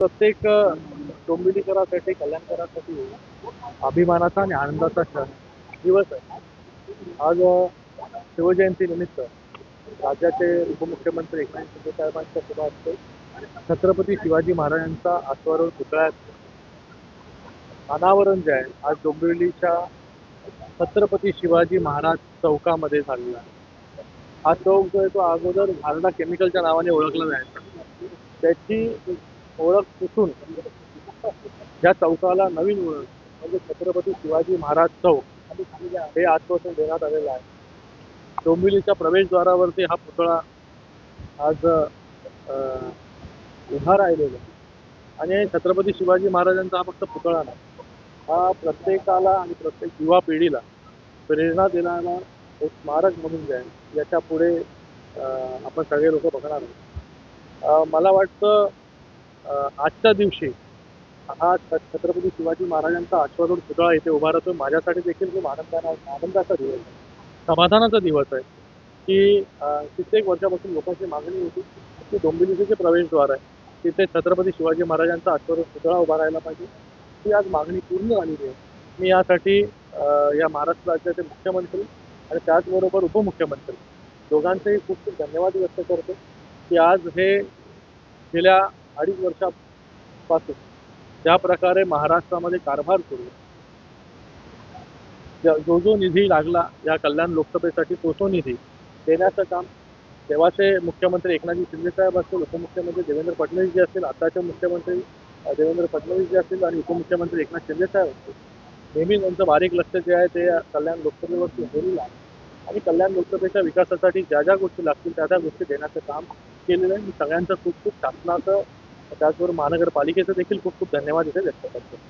प्रत्येक डोंबिवलीकरासाठी कल्याणकरासाठी अभिमानाचा आणि आनंदाचा क्षण दिवस आहे. आज शिवजयंतीनिमित्त राज्याचे उपमुख्यमंत्री एकनाथ शिंदे साहेबांच्या सभा असते छत्रपती शिवाजी महाराजांचा अश्वारूढ पुतळ्यात अनावरण जे आहे आज डोंबिवलीच्या छत्रपती शिवाजी महाराज चौकामध्ये झालेला आहे. हा चौक जो आहे तो अगोदर भारडा केमिकलच्या नावाने ओळखला जायचा. त्याची ओळख पुसून या चौकाला नवीन ओळख म्हणजे छत्रपती शिवाजी महाराज चौक हे आश्वासन देण्यात आलेलं आहे. डोंबिवलीच्या प्रवेशद्वारावरती हा पुतळा आज उभा राहिलेला आहे. आणि छत्रपती शिवाजी महाराजांचा हा फक्त पुतळा नाही हा प्रत्येकाला आणि प्रत्येक युवा पिढीला प्रेरणा देणारा एक स्मारक म्हणून जाईल. याच्यापुढे आपण सगळे लोक बघणार आहोत. मला वाटतं आजच्या दिवशी हा छ- छत्रपती शिवाजी महाराजांचा आश्वासन पुतळा इथे उभा राहतो. माझ्यासाठी देखील खूप आनंदाना आनंदाचा दिवस आहे. समाधानाचा दिवस आहे. की कित्येक वर्षापासून लोकांची मागणी होती की डोंबिवलीचे जे प्रवेशद्वार आहे. तिथे छत्रपती शिवाजी महाराजांचा आश्वासन पुतळा उभा राहायला पाहिजे. ती आज मागणी पूर्ण झालेली आहे. मी यासाठी या महाराष्ट्र राज्याचे मुख्यमंत्री आणि त्याचबरोबर उपमुख्यमंत्री दोघांचेही खूप खूप धन्यवाद व्यक्त करतो की आज हे गेल्या अडीच वर्षापासून ज्या प्रकारे महाराष्ट्रामध्ये कारभार सुरू जो जो निधी लागला या कल्याण लोकसभेसाठी तो तो निधी देण्याचं काम तेव्हाचे मुख्यमंत्री एकनाथजी शिंदेसाहेब असतील उपमुख्यमंत्री देवेंद्र फडणवीस जे असतील आताचे मुख्यमंत्री देवेंद्र फडणवीस जे असतील आणि उपमुख्यमंत्री एकनाथ शिंदेसाहेब असतील नेहमी त्यांचं बारीक लक्ष जे आहे ते कल्याण लोकसभेवरती ठेवलेलं आहे आणि कल्याण लोकसभेच्या विकासासाठी ज्या ज्या गोष्टी लागतील त्या त्या गोष्टी देण्याचं काम केलेलं आहे. मी सगळ्यांचं खूप खूप शासनाचं त्याचबरोबर महानगरपालिकेचं देखील खूप खूप धन्यवाद इथे व्यक्त करतो.